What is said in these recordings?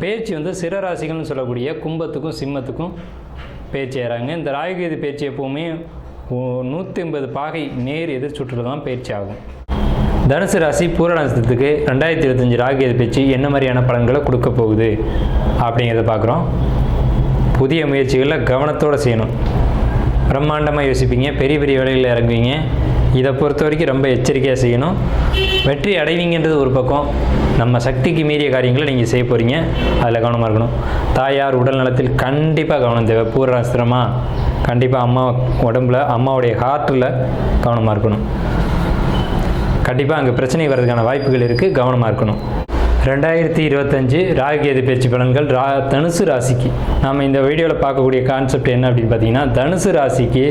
பேச்சு வந்து சிற ராசிகள்னு சொல்லக்கூடிய கும்பத்துக்கும் சிம்மத்துக்கும் பேச்சு ஏறாங்க இந்த ராகுகேது பேச்சு எப்போவுமே நூற்றி ஐம்பது பாகை நேர் எதிர் சுற்றுல தான் பேச்சு ஆகும். தனுசு ராசி பூரணத்துக்கு ரெண்டாயிரத்தி இருபத்தஞ்சி ராகுகேது பேச்சு என்ன மாதிரியான பலன்களை கொடுக்க போகுது அப்படிங்கிறத பார்க்குறோம். புதிய முயற்சிகளில் கவனத்தோடு செய்யணும். பிரம்மாண்டமாக யோசிப்பீங்க பெரிய பெரிய வேலைகளில் இறங்குவீங்க. இதை பொறுத்த வரைக்கும் ரொம்ப எச்சரிக்கையாக செய்யணும். வெற்றி அடைவீங்கன்றது ஒரு பக்கம். நம்ம சக்திக்கு மீறிய காரியங்களை நீங்கள் செய்ய போகிறீங்க அதில் கவனமாக இருக்கணும். தாயார் உடல் நலத்தில் கண்டிப்பாக கவனம் தேவை. பூர்வாஸ்திரமா கண்டிப்பாக அம்மா உடம்புல அம்மாவுடைய ஹார்ட்டில் கவனமாக இருக்கணும். கண்டிப்பாக அங்கே பிரச்சனை வர்றதுக்கான வாய்ப்புகள் இருக்குது கவனமாக இருக்கணும். ரெண்டாயிரத்தி இருபத்தஞ்சு ராகுகேது பேச்சு பலன்கள் ரா தனுசு ராசிக்கு. நாம் இந்த வீடியோவில் பார்க்கக்கூடிய கான்செப்ட் என்ன அப்படின்னு பார்த்தீங்கன்னா தனுசு ராசிக்கு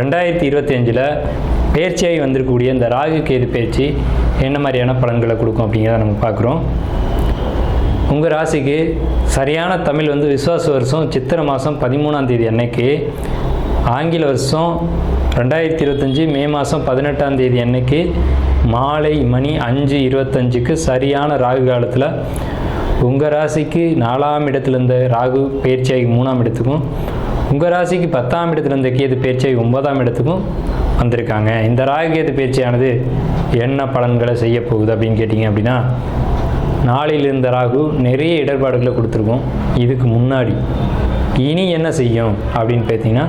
ரெண்டாயிரத்தி இருபத்தஞ்சில் பயிற்சியாகி வந்திருக்கக்கூடிய இந்த ராகு கேது பயிற்சி என்ன மாதிரியான பலன்களை கொடுக்கும் அப்படிங்கிறத நம்ம பார்க்குறோம். உங்கள் ராசிக்கு சரியான தமிழ் வந்து விஸ்வாச வருஷம் சித்திரை மாதம் பதிமூணாம் தேதி அன்னைக்கு ஆங்கில வருஷம் ரெண்டாயிரத்தி இருபத்தஞ்சி மே மாதம் பதினெட்டாம் தேதி அன்னைக்கு மாலை மணி அஞ்சு இருபத்தஞ்சுக்கு சரியான ராகு காலத்தில் உங்கள் ராசிக்கு நாலாம் இடத்துல இருந்த ராகு பயிற்சியாகி மூணாம் இடத்துக்கும் உங்கள் ராசிக்கு பத்தாம் இடத்துல இருந்த கேது பயிற்சியாகி ஒன்பதாம் இடத்துக்கும் வந்திருக்காங்க. இந்த ராகுகேது பயிற்சியானது என்ன பலன்களை செய்ய போகுது அப்படின்னு கேட்டிங்க அப்படின்னா நாளில் இருந்த ராகு நிறைய இடர்பாடுகளை கொடுத்துருக்கோம். இதுக்கு முன்னாடி இனி என்ன செய்யும் அப்படின்னு பார்த்தீங்கன்னா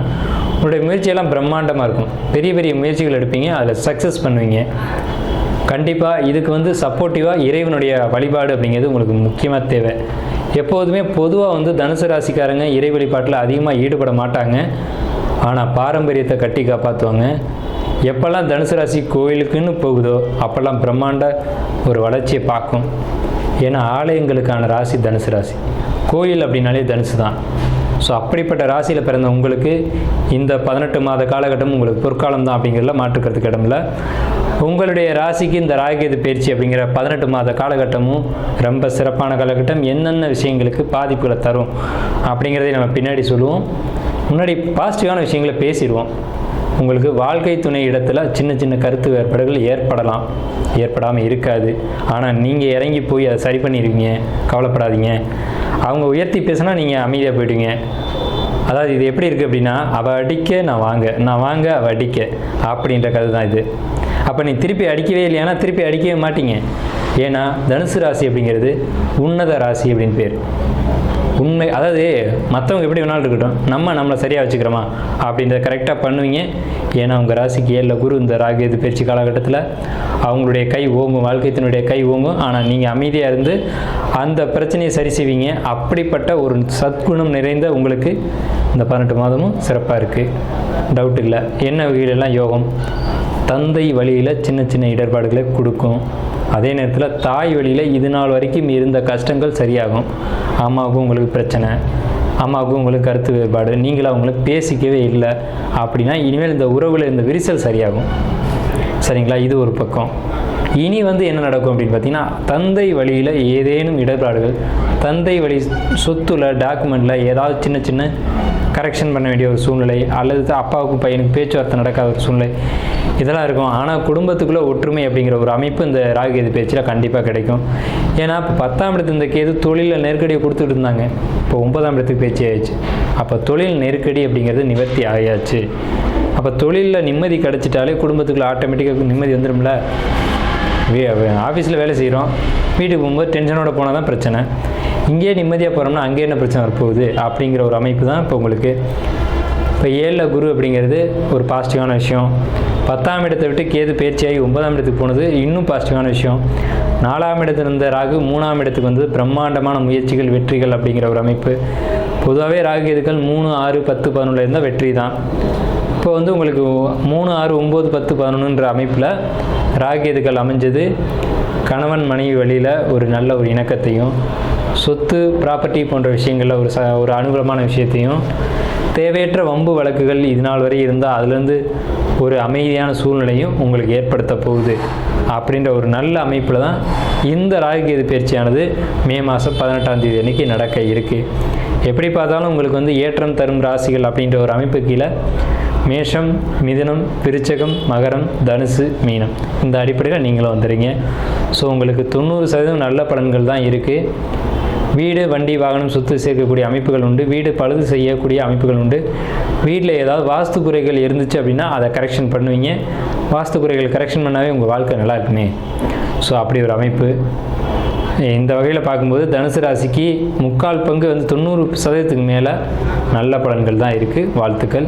உங்களுடைய முயற்சியெல்லாம் பிரம்மாண்டமாக இருக்கும். பெரிய பெரிய முயற்சிகள் எடுப்பீங்க அதில் சக்ஸஸ் பண்ணுவீங்க. கண்டிப்பாக இதுக்கு வந்து சப்போர்ட்டிவாக இறைவனுடைய வழிபாடு அப்படிங்கிறது உங்களுக்கு முக்கியமாக தேவை. எப்போதுமே பொதுவாக வந்து தனுசு ராசிக்காரங்க இறை வழிபாட்டில் அதிகமாக ஈடுபட மாட்டாங்க. ஆனால் பாரம்பரியத்தை கட்டி காப்பாற்றுவாங்க எப்போல்லாம் தனுசு ராசி கோயிலுக்குன்னு போகுதோ அப்போல்லாம் பிரம்மாண்ட ஒரு வளர்ச்சியை பார்க்கும். ஏன்னா ஆலயங்களுக்கான ராசி தனுசு ராசி. கோயில் அப்படின்னாலே தனுசு தான். ஸோ அப்படிப்பட்ட ராசியில் பிறந்த உங்களுக்கு இந்த பதினெட்டு மாத காலகட்டம் உங்களுக்கு பொற்காலம் தான் அப்படிங்கிறதுல மாற்றுக்கிறதுக்கு இடமில்ல. உங்களுடைய ராசிக்கு இந்த ராகேது பயிற்சி அப்படிங்கிற பதினெட்டு மாத காலகட்டமும் ரொம்ப சிறப்பான காலகட்டம். என்னென்ன விஷயங்களுக்கு பாதிப்புகளை தரும் அப்படிங்கிறதை நம்ம பின்னாடி சொல்லுவோம். முன்னாடி பாசிட்டிவான விஷயங்களை பேசிடுவோம். உங்களுக்கு வாழ்க்கை துணை இடத்துல சின்ன சின்ன கருத்து வேறுபாடுகள் ஏற்படலாம். ஏற்படாமல் இருக்காது. ஆனால் நீங்கள் இறங்கி போய் அதை சரி பண்ணிடுவீங்க கவலைப்படாதீங்க. அவங்க உயர்த்தி பேசினா நீங்கள் அமைதியாக போயிடுவீங்க. அதாவது இது எப்படி இருக்குது அப்படின்னா அவள் அடிக்க நான் வாங்க. நான் வாங்க அவள் அடிக்க. அப்படின்ற கதை தான் இது. அப்போ நீ திருப்பி அடிக்கவே இல்லையானா திருப்பி அடிக்கவே மாட்டீங்க. ஏன்னா தனுசு ராசி அப்படிங்கிறது உன்னத ராசி அப்படின்னு பேர். உண்மை அதாவது மற்றவங்க எப்படி வேணாலும் இருக்கட்டும் நம்ம நம்மளை சரியாக வச்சுக்கிறோமா? அப்படின்றத கரெக்டாக பண்ணுவீங்க. ஏன்னா உங்கள் ராசிக்கு ஏழில் குரு இந்த ராகு இது பேச்சு காலகட்டத்தில் அவங்களுடைய கை ஓங்கும் வாழ்க்கைத்தினுடைய கை ஓங்கும். ஆனால் நீங்கள் அமைதியாக இருந்து அந்த பிரச்சனையை சரி செய்வீங்க. அப்படிப்பட்ட ஒரு சத்குணம் நிறைந்த உங்களுக்கு இந்த பதினெட்டு மாதமும் சிறப்பாக இருக்குது டவுட் இல்லை. என்ன வகையிலெல்லாம் யோகம்? தந்தை வழியில் சின்ன சின்ன இடர்பாடுகளை கொடுக்கும். அதே நேரத்தில் தாய் வழியில் இது நாள் வரைக்கும் இருந்த கஷ்டங்கள் சரியாகும். அம்மாவுக்கும் உங்களுக்கு பிரச்சனை அம்மாவுக்கும் உங்களுக்கு கருத்து வேறுபாடு நீங்களும் அவங்களுக்கு பேசிக்கவே இல்லை அப்படின்னா இனிமேல் இந்த உறவில் இந்த விரிசல் சரியாகும். சரிங்களா? இது ஒரு பக்கம். இனி வந்து என்ன நடக்கும் அப்படின்னு பார்த்தீங்கன்னா தந்தை வழியில் ஏதேனும் இடர்பாடுகள் தந்தை வழி சொத்துல டாக்குமெண்ட்டில் ஏதாவது சின்ன சின்ன கரெக்ஷன் பண்ண வேண்டிய ஒரு சூழ்நிலை அல்லது அப்பாவுக்கும் பையனுக்கு பேச்சுவார்த்தை நடக்காத ஒரு சூழ்நிலை இதெல்லாம் இருக்கும். ஆனால் குடும்பத்துக்குள்ளே ஒற்றுமை அப்படிங்கிற ஒரு அமைப்பு இந்த ராகு கேது பேச்சில் கண்டிப்பாக கிடைக்கும். ஏன்னா இப்போ பத்தாம் இடத்து இந்த கேது தொழிலில் நெருக்கடியை கொடுத்துட்டு இருந்தாங்க. இப்போ ஒன்பதாம் இடத்துக்கு பேச்சு ஆயிடுச்சு. அப்போ தொழில் நெருக்கடி அப்படிங்கிறது நிவர்த்தி ஆயாச்சு. அப்போ தொழிலில் நிம்மதி கிடச்சிட்டாலே குடும்பத்துக்குள்ள ஆட்டோமேட்டிக்காக நிம்மதி வந்துடும்ல ஆஃபீஸில் வேலை செய்கிறோம் வீட்டுக்கு போகும்போது டென்ஷனோட போனால் தான் பிரச்சனை. இங்கேயே நிம்மதியாக போகிறோம்னா அங்கே என்ன பிரச்சனை வரப்போகுது அப்படிங்கிற ஒரு அமைப்பு தான் இப்போ உங்களுக்கு. இப்போ ஏழில் குரு அப்படிங்கிறது ஒரு பாசிட்டிவான விஷயம். பத்தாம் இடத்தை விட்டு கேது பேச்சியாகி ஒன்பதாம் இடத்துக்கு போனது இன்னும் பாசிட்டிவான விஷயம். நாலாம் இடத்துல இருந்த ராகு மூணாம் இடத்துக்கு வந்து பிரம்மாண்டமான முயற்சிகள் வெற்றிகள் அப்படிங்கிற ஒரு அமைப்பு. பொதுவாகவே ராகு கேதுக்கள் மூணு ஆறு பத்து பதினொன்றில் இருந்தால் வெற்றி தான். இப்போ வந்து உங்களுக்கு மூணு ஆறு ஒம்பது பத்து பதினொன்றுன்ற அமைப்பில் ராகேதுகள் அமைஞ்சது. கணவன் மனைவி வழியில் ஒரு நல்ல ஒரு இணக்கத்தையும் சொத்து ப்ராப்பர்ட்டி போன்ற விஷயங்களில் ஒரு ச ஒரு அனுகூலமான விஷயத்தையும் தேவையற்ற வம்பு வழக்குகள் இது நாள் வரை இருந்தால் அதுலேருந்து ஒரு அமைதியான சூழ்நிலையும் உங்களுக்கு ஏற்படுத்த போகுது. அப்படின்ற ஒரு நல்ல அமைப்பில் தான் இந்த ராகுகேது பயிற்சியானது மே மாதம் பதினெட்டாம் தேதி அன்றைக்கி நடக்க இருக்குது எப்படி பார்த்தாலும் உங்களுக்கு வந்து ஏற்றம் தரும் ராசிகள் அப்படின்ற ஒரு அமைப்பு கீழே மேஷம் மிதனம் விருச்சகம் மகரம் தனுசு மீனம். இந்த அடிப்படையில் நீங்களும் வந்துடுங்க ஸோ உங்களுக்கு தொண்ணூறு சதவீதம் நல்ல பலன்கள் தான் இருக்குது வீடு வண்டி வாகனம் சொத்து சேர்க்கக்கூடிய அமைப்புகள் உண்டு. வீடு பழுது செய்யக்கூடிய அமைப்புகள் உண்டு. வீட்டில் ஏதாவது வாஸ்து குறைகள் இருந்துச்சு அப்படின்னா அதை கரெக்ஷன் பண்ணுவீங்க. வாஸ்து குறைகள் கரெக்ஷன் பண்ணாவே உங்கள் வாழ்க்கை நல்லா இருக்குமே. ஸோ அப்படி ஒரு அமைப்பு. இந்த வகையில் பார்க்கும்போது தனுசு ராசிக்கு முக்கால் பங்கு வந்து தொண்ணூறு சதவீதத்துக்கு மேலே நல்ல பலன்கள் தான் இருக்குது வாழ்த்துக்கள்.